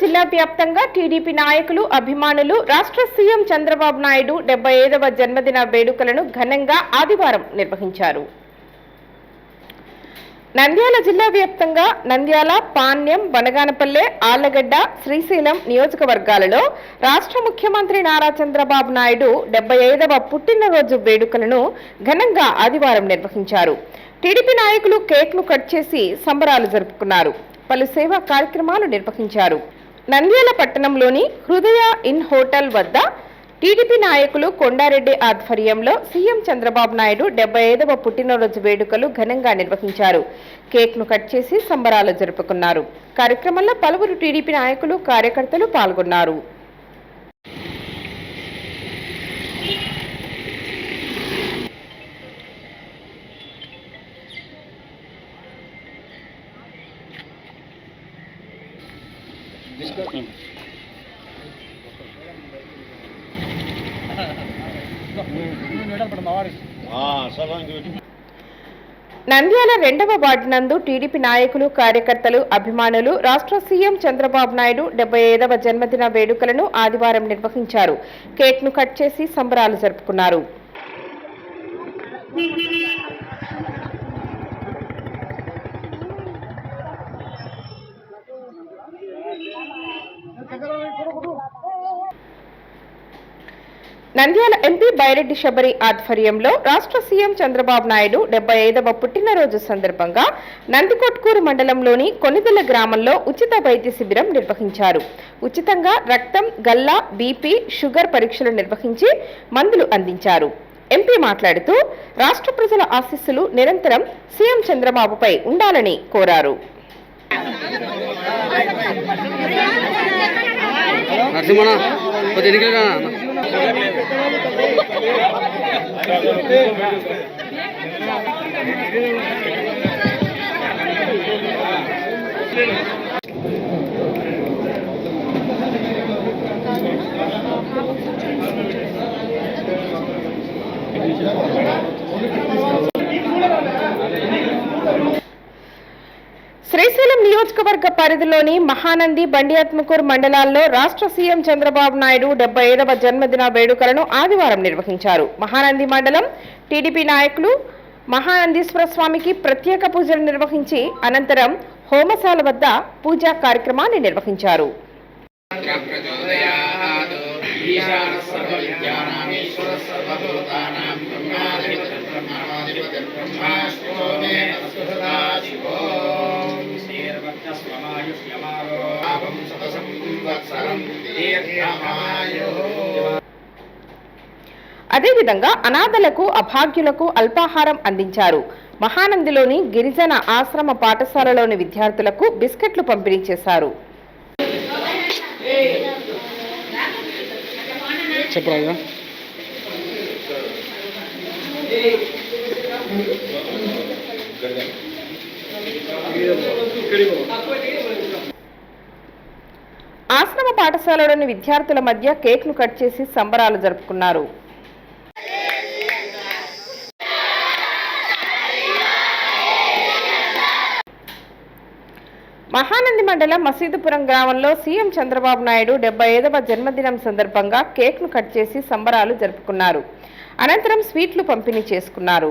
జిల్లా వ్యాప్తంగా టీడీపీ నాయకులు అభిమానులు రాష్ట్ర సీఎం చంద్రబాబు నాయుడు డెబ్బై ఐదవ జన్మదిన వేడుకలను ఘనంగా ఆదివారం నిర్వహించారు. నంద్యాల జిల్లా వ్యాప్తంగా నంద్యాల పాణ్యం బనగానపల్లె ఆళ్ళగడ్డ శ్రీశైలం నియోజకవర్గాలలో రాష్ట్ర ముఖ్యమంత్రి నారా చంద్రబాబు నాయుడు డెబ్బై ఐదవ పుట్టినరోజు వేడుకలను ఘనంగా ఆదివారం నిర్వహించారు. టీడీపీ నాయకులు కేక్ను కట్ చేసి సంబరాలు జరుపుకున్నారు. పలు సేవా కార్యక్రమాలు నిర్వహించారు. నంద్యాల పట్టణంలోని హృదయ ఇన్ హోటల్ వద్ద టీడీపీ నాయకులు కొండారెడ్డి ఆధ్వర్యంలో సీఎం చంద్రబాబు నాయుడు డెబ్బై ఐదవ పుట్టినరోజు వేడుకలు ఘనంగా నిర్వహించారు. కేక్ను కట్ చేసి సంబరాలు జరుపుకున్నారు. కార్యక్రమంలో పలువురు టీడీపీ నాయకులు కార్యకర్తలు పాల్గొన్నారు. నంద్యాల రెండవ వార్డు నందు టీడీపీ నాయకులు కార్యకర్తలు అభిమానులు రాష్ట్ర సీఎం చంద్రబాబు నాయుడు డెబ్బై ఐదవ జన్మదిన వేడుకలను ఆదివారం నిర్వహించారు. కేక్ను కట్ చేసి సంబరాలు జరుపుకున్నారు. నంద్యాల ఎంపీ బైరెడ్డి శబరి ఆధ్వర్యంలో రాష్ట్ర సీఎం చంద్రబాబు నాయుడు డెబ్బై ఐదవ పుట్టినరోజు సందర్భంగా నందికొట్కూరు మండలంలోని కొనిదెల గ్రామంలో ఉచిత వైద్య శిబిరం నిర్వహించారు. ఉచితంగా రక్తం గల్లా బీపీ షుగర్ పరీక్షలు నిర్వహించి మందులు అందించారు. ఎంపీ మాట్లాడుతూ రాష్ట్ర ప్రజల ఆశీస్సులు నిరంతరం సీఎం చంద్రబాబుపై ఉండాలని కోరారు. నరసింహణ Thank you. శ్రీశైలం నియోజకవర్గ పరిధిలోని మహానంది బండియాత్మకూర్ మండలాల్లో రాష్ట్ర సీఎం చంద్రబాబు నాయుడు డెబ్బై ఐదవ జన్మదిన వేడుకలను ఆదివారం నిర్వహించారు. మహానంది మండలం టీడీపీ నాయకులు మహానందీశ్వర స్వామికి ప్రత్యేక పూజలు నిర్వహించి అనంతరం హోమశాల వద్ద పూజా కార్యక్రమాన్ని నిర్వహించారు. ప్రచోదయాత్ ఈశానः సర్వవిద్యానామీశ్వరः దీర్ఘమాయో అదేవిధంగా అనాథలకు అభాగ్యులకు అల్పాహారం అందించారు. మహానందిలోని గిరిజన ఆశ్రమ పాఠశాలలోని విద్యార్థులకు బిస్కెట్లు పంపిణీ చేశారు. ఆశ్రమ పాఠశాలలోని విద్యార్థుల మధ్య కేక్ను కట్ చేసి సంబరాలు జరుపుకున్నారు. మహానంది మండలం మసీదుపురం గ్రామంలో సీఎం చంద్రబాబు నాయుడు డెబ్బై ఐదవ జన్మదినం సందర్భంగా కేక్ను కట్ చేసి సంబరాలు జరుపుకున్నారు. అనంతరం స్వీట్లు పంపిణీ చేసుకున్నారు.